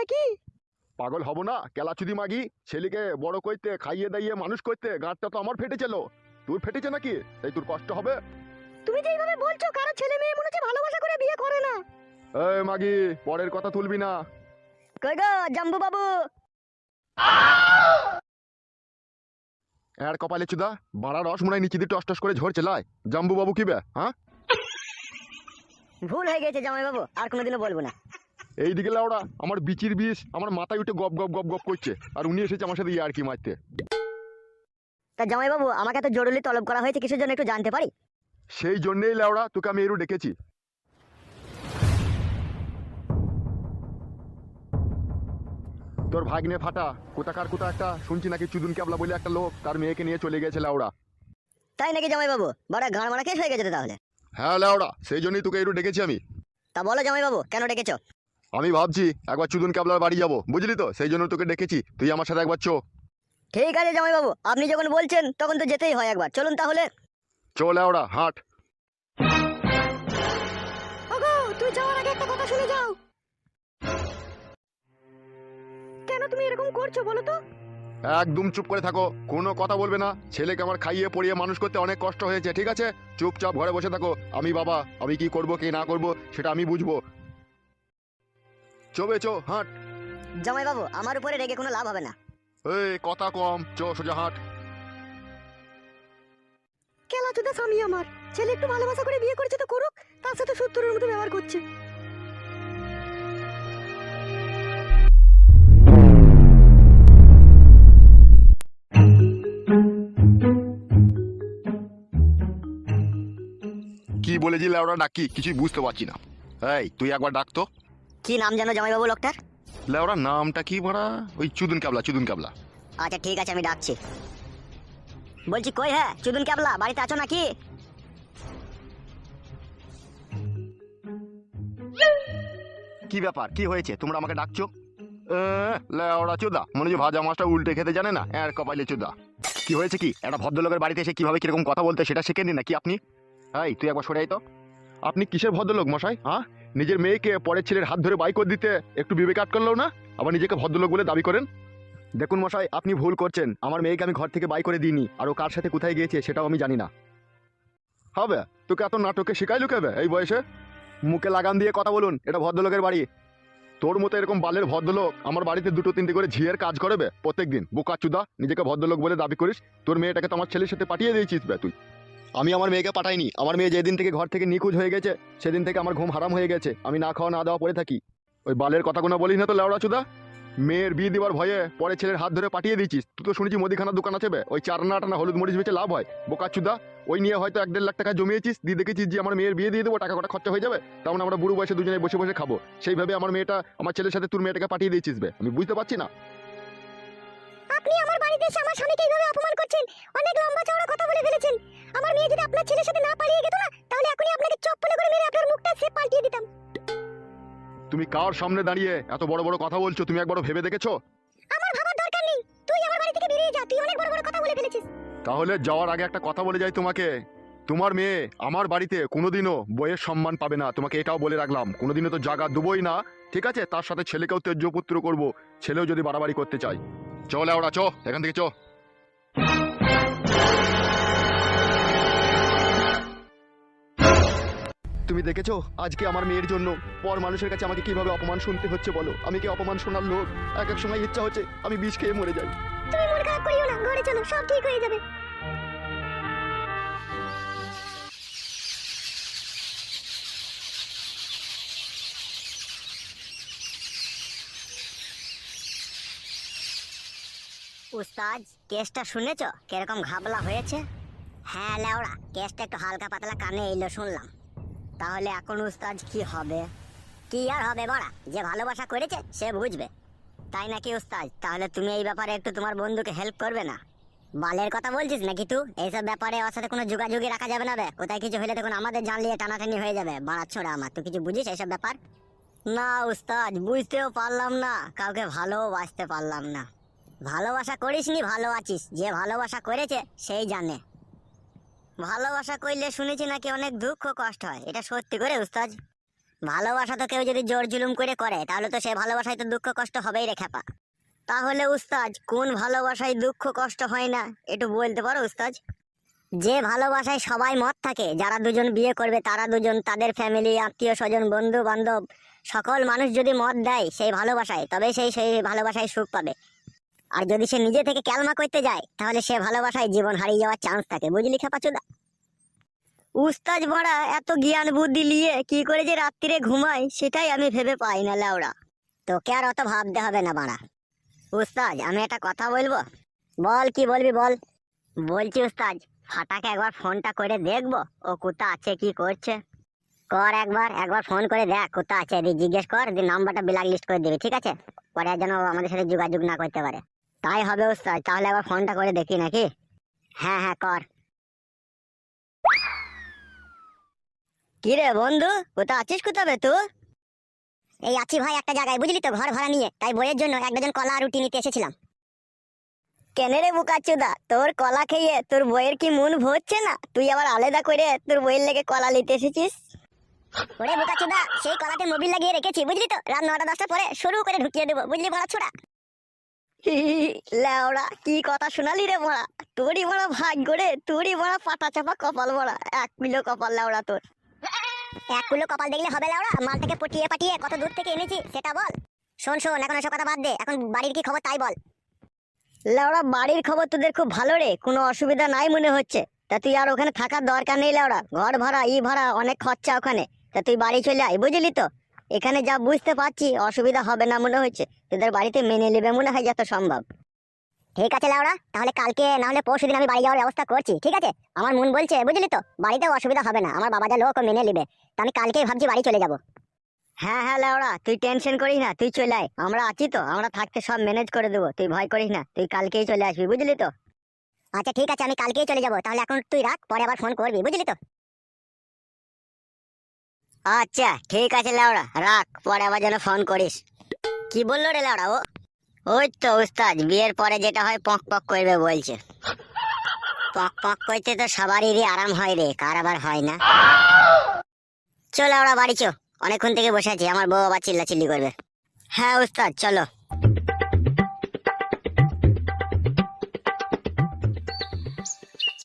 নাকি? পাগল হব না কেলাচুদি মাগি। ছেলেকে বড় করতে খাইয়ে দাইয়ে মানুষ করতে গাঁটটা তো আমার ফেটেছিল। তোর ফেটেছে নাকি? তাই তোর কষ্ট হবে। তুমি যে এইভাবে বলছো কারও ছেলে মেয়ে মনে হচ্ছে ভালোবাসা করে বিয়ে করে না। এই মাগি পরের কথা তুলবি না। কই গো জাম্বু বাবু এর কপালে চুদা বাড়া রস মনে নিচে দিয়ে টস টস করে ঝরছে লাই। জাম্বু বাবু কি বে হ্যাঁ? ভুল হয়ে গেছে জামাই বাবু আর কোনোদিনও বলব না। এইদিকে লাউড়া আমার বিচির বিষ আমার মাথায় উঠে গপ গপ গপ গপ করছে। আর উনি এসেছে আমার সাথে ইয়ার কি মারতে। তা জামাই বাবু আমাকে এত জরুরি তলব করা হয়েছে কিসের জন্য একটু জানতে পারি? সেই জন্যেই লাউড়া তোকে আমি এরু ডেকেছি। তোর ভাগ্নে ফাটা কোথাকার কোথা একটা শুনছি নাকি চুদুন ক্যাবলা বলে একটা লোক তার মেয়েকে নিয়ে চলে গেছে লাউড়া। তাই নাকি জামাই বাবু বড় গান মারা কেস হয়ে গেছে তাহলে। হ্যাঁ লাউড়া সেই জন্যই তোকে এরু ডেকেছি আমি। তা বলো জামাই বাবু কেন ডেকেছো? আমি ভাবছি একবার চুদুন ক্যাবলার বাড়ি যাব বুঝলি তো? সেই জন্য তোকে ডেকেছি তুই আমার সাথে একবার চো। ঠিক আছে জামাই বাবু আপনি যখন বলছেন তখন তো যেতেই হয় একবার। চলুন তাহলে। চো লাউড়া হাট। তুই যাওয়ার আগে একটা কথা শুনে যাও। কেন তুমি এরকম করছ বলো তো? একদম চুপ করে থাকো কোনো কথা বলবে না। ছেলেকে আমার খাইয়ে পড়িয়ে মানুষ করতে অনেক কষ্ট হয়েছে ঠিক আছে? চুপচাপ ঘরে বসে থাকো। আমি বাবা আমি কি করব কি না করব সেটা আমি বুঝব। চবে চো হাট। জামাই বাবু আমার উপরে রেগে কোনো লাভ হবে না। এই কথা কম। চো সোজা হাট। কেলা চোদা স্বামী আমার ছেলে একটু ভালোবাসা করে বিয়ে করেছে তো করুক তার সাথে সত্তরের মতো ব্যবহার করছে। কি বলেছি লেওড়া ডাকি কিছুই বুঝতে পারছি না। এই তুই একবার ডাকতো কি নাম জানো জামাই বাবু লোকটার লেওড়া নামটা কি মারা ওই চুদুন কাবলা চুদুন ক্যাবলা আচ্ছা ঠিক আছে আমি ডাকছি। বলছি কই হ্যাঁ চুদুন ক্যাবলা বাড়িতে আছো নাকি? কি ব্যাপার? কি হয়েছে? তোমরা আমাকে ডাকছো? লেওড়া চুদা। মনে হচ্ছে ভাজা মাছটা উল্টে খেতে জানে না? এর কপালে চুদা। কি হয়েছে কি? একটা ভদ্রলোকের বাড়িতে এসে কীভাবে কীরকম কথা বলতে সেটা শিখেনি নাকি আপনি? এই তুই একবার সরে আয় তো। আপনি কিসের ভদ্রলোক মশাই হ্যাঁ? নিজের মেয়েকে পরের ছেলের হাত ধরে বাইক করে দিতে একটু বিবেক করল না? আবার নিজেকে ভদ্রলোক বলে দাবি করেন? দেখুন মশাই, আপনি ভুল করছেন। আমার মেয়েকে আমি ঘর থেকে বাই করে দিইনি। আর ও কার সাথে কোথায় গিয়েছে সেটাও আমি জানি না। হবে? তোকে এত নাটকে শেখাই লুকাবে এই বয়সে? মুখে লাগাম দিয়ে কথা বলুন, এটা ভদ্রলোকের বাড়ি। তোর মতো এরকম বালের ভদ্রলোক আমার বাড়িতে দুটো তিনটে করে ঝিয়ের কাজ করবে প্রত্যেকদিন বোকা চুদা নিজেকে ভদ্রলোক বলে দাবি করিস। তোর মেয়েটাকে তো আমার ছেলের সাথে পাঠিয়ে দিয়েছিস বে তুই। আমি আমার মেয়েকে পাঠাইনি। আমার মেয়ে যেদিন থেকে ঘর থেকে নিখোঁজ হয়ে গেছে, সেদিন থেকে আমার ঘুম হারাম হয়ে গেছে। আমি না খাওয়া, না দেওয়া পড়ে থাকি। ওই বালের কথা কথাগুলো বলিস না তো লেওড়া চুদা? মেয়ের বিয়ে দেওয়ার ভয়ে পরে ছেলের হাত ধরে পাঠিয়ে দিয়েছিস। তুই তো শুনেছি মুদিখানার দোকান আছে ওই চার না হলুদ মরিচ বেচে লাভ হয়। বোকা চুদা, ওই নিয়ে হয়তো এক দেড় লাখ টাকা জমিয়েছিস। দিয়ে দেখেছিস যে আমার মেয়ের বিয়ে দিয়ে দেবো, টাকা কটা খরচা হয়ে যাবে। তেমন আমরা বুড়ো বয়সে দুজনে বসে বসে খাব। সেইভাবে আমার মেয়েটা, আমার ছেলের সাথে তোর মেয়েটাকে পাঠিয়ে দিয়েছিস বে। আমি বুঝতে পারছি না। আপনি আমার বাড়িতে এসে আমার স্বামীকে এইভাবে অপমান করছেন? অনেক লম্বা চওড়া কথা বলে ফেলেছেন। যদি আপনার ছেলের সাথে না পালিয়ে গেত না তাহলে এখনই আপনাকে চপ্পলে করে মেরে আপনার মুখটা সে পাল্টিয়ে দিতাম। তুমি কার সামনে দাঁড়িয়ে এত বড় বড় কথা বলছো? তুমি একবারও ভেবে দেখেছ? আমার ভাবার দরকার নেই। তুই আমার বাড়ি থেকে বেরিয়ে যা। তুই অনেক বড় বড় কথা বলে ফেলেছিস। তাহলে যাওয়ার আগে একটা কথা বলে যাই তোমাকে। তোমার মেয়ে আমার বাড়িতে কোনোদিনও বইয়ের সম্মান পাবে না। তোমাকে এটাও বলে রাখলাম। কোনোদিনও তো জায়গা দেবোই না। ঠিক আছে? তার সাথে ছেলেকেও তেজ্যপুত্র করব। ছেলেও যদি বাড়াবাড়ি করতে চাই চলে ওরা চ এখান থেকে চ। তুমি দেখেছ? আজকে আমার মেয়ের জন্য। পর মানুষের কাছে আমাকে কীভাবে অপমান শুনতে হচ্ছে বলো? আমি কি অপমান শোনার লোক? এক এক সময় ইচ্ছা হচ্ছে আমি বিষ খেয়ে মরে যাই। তুমি মন খারাপ করিও না ঘরে চলো সব ঠিক হয়ে যাবে। উস্তাদ কেসটা শুনেছো? কীরকম ঘাবলা হয়েছে? হ্যাঁ লেওড়া কেসটা একটু হালকা পাতলা কানে এলো শুনলাম। তাহলে এখন উস্তাদ কি হবে? কি আর হবে বড়া? যে ভালোবাসা করেছে, সে বুঝবে। তাই নাকি উস্তাদ তাহলে তুমি এই ব্যাপারে একটু তোমার বন্ধুকে হেল্প করবে না? বালের কথা বলছিস নাকি তুই? এইসব ব্যাপারে ওর সাথে কোনো যোগাযোগই রাখা যাবে না বে। কোথায় কিছু হলে তখন আমাদের জানলিয়ে টানাটানি হয়ে যাবে। বাড়াচ্ছ রে আমার, তুই কিছু বুঝিস এইসব ব্যাপার? না উস্তাদ বুঝতেও পারলাম না। কাউকে ভালোবাসতে পারলাম না। ভালোবাসা করিসনি, ভালো আছিস। যে ভালোবাসা করেছে, সেই জানে। ভালোবাসা করলে শুনেছি নাকি অনেক দুঃখ কষ্ট হয়, এটা সত্যি করে উস্তাদ। ভালোবাসা তো কেউ যদি জোর জুলুম করে করে, তাহলে তো সে ভালোবাসায় তো দুঃখ কষ্ট হবেই রে খেপা তাহলে উস্তাজ কোন ভালোবাসায় দুঃখ কষ্ট হয় না, একটু বলতে পারো উস্তাজ যে ভালোবাসায় সবাই মত থাকে, যারা দুজন বিয়ে করবে, তারা দুজন, তাদের ফ্যামিলি আত্মীয় স্বজন বন্ধু বান্ধব সকল মানুষ যদি মত দেয় সেই ভালোবাসায়, তবে সেই সেই ভালোবাসায় সুখ পাবে। আর যদি সে নিজে থেকে ক্যালমা করতে যায়, তাহলে সে ভালোবাসায় জীবন হারিয়ে যাওয়ার চান্স থাকে। বুঝলি খেপাচুদা? উস্তাজ ভরা এত জ্ঞান বুদ্ধি নিয়ে কি করে যে রাত্রিরে ঘুমায়, সেটাই আমি ভেবে পাই না লাউড়া তোকে আর অত ভাবতে হবে না, বাড়া। উস্তাজ আমি একটা কথা বলব? বল, কি বলবি বল? বলছি উস্তাজ ফাটাকে একবার ফোনটা করে দেখব, ও কোথা আছে, কি করছে? কর একবার একবার ফোন করে দেখ কোথা আছে। দিয়ে জিজ্ঞেস কর, দিয়ে নাম্বারটা ব্ল্যাক লিস্ট করে দিবি, ঠিক আছে? পরে যেন আমাদের সাথে যোগাযোগ না করতে পারে। তাই হবে উস্তাদ তাহলে একবার ফোনটা করে দেখি নাকি? হ্যাঁ হ্যাঁ কর। কি রে বন্ধু কোথা আছিস কোথাবে তুই? এই আছি ভাই একটা জায়গায়, বুঝলি তো, ঘর ভাড়া নিয়ে। তাই বইয়ের জন্য এক ডজন কলা রুটি নিতে এসেছিলাম। কেন রে বুকাচুদা তোর কলা খেয়ে তোর বইয়ের কি মন ভরছে না? তুই আবার আলাদা করে তোর বইয়ের লেগে কলা নিতে এসেছিস? ওরে বুকাচুদা সেই কলাতে মোবিল লাগিয়ে রেখেছি, বুঝলি তো? রাত নটা দশটা পরে শুরু করে ঢুকিয়ে দেবো, বুঝলি বড়া ছোড়া লেওড়া, কি কথা শোনালি রে বড়া তোরই বড় ভাগ্য রে, তোরই বড় পাটা চাপা কপাল বড়া এক কিলো কপাল লেওড়া তোর। এক কিলো কপাল দেখলে হবে লেওড়া? মালটাকে পটিয়ে পাঠিয়ে কত দূর থেকে এনেছি, সেটা বল। শোন শোন, এখন এসব কথা বাদ দে, এখন বাড়ির কি খবর তাই বল। লেওড়া, বাড়ির খবর তোদের খুব ভালো রে, কোনো অসুবিধা নাই মনে হচ্ছে। তা তুই আর ওখানে থাকার দরকার নেই লেওড়া। ঘর ভাড়া, ই ভাড়া, অনেক খরচা ওখানে। তা তুই বাড়ি চলে আয়, বুঝলি তো? এখানে যা বুঝতে পারছি, অসুবিধা হবে না মনে হচ্ছে তোদের বাড়িতে মেনে নেবে মনে হয় যত সম্ভব। ঠিক আছে লাউড়া তাহলে কালকে না হলে পরশু দিন আমি বাড়ি যাওয়ার ব্যবস্থা করছি, ঠিক আছে? আমার মন বলছে, বুঝলি তো? বাড়িতেও অসুবিধা হবে না, আমার বাবা যা লোক মেনে নেবে। তা আমি কালকেই ভাবছি বাড়ি চলে যাব। হ্যাঁ হ্যাঁ লাউড়া তুই টেনশন করিস না, তুই চলে আয়। আমরা আছি তো, আমরা থাকতে সব ম্যানেজ করে দেবো, তুই ভয় করিস না, তুই কালকেই চলে আসবি, বুঝলি তো? আচ্ছা ঠিক আছে, আমি কালকেই চলে যাব, তাহলে এখন তুই রাখ, পরে আবার ফোন করবি, বুঝলি তো? আচ্ছা ঠিক আছে লাউড়া, রাখ, পরে আবার যেন ফোন করিস। কি বলল রে লাউড়া ও? ওই তো উস্তাদ, বিয়ের পরে যেটা হয় পক পক করবে বলছে। পক পক করতে তো সবারই আরাম হয় রে, কার আবার হয় না? চল ওরা বাড়ি চো। অনেকক্ষণ থেকে বসে আছি, আমার বউ আবার চিল্লা চিল্লি করবে। হ্যাঁ উস্তাদ, চলো।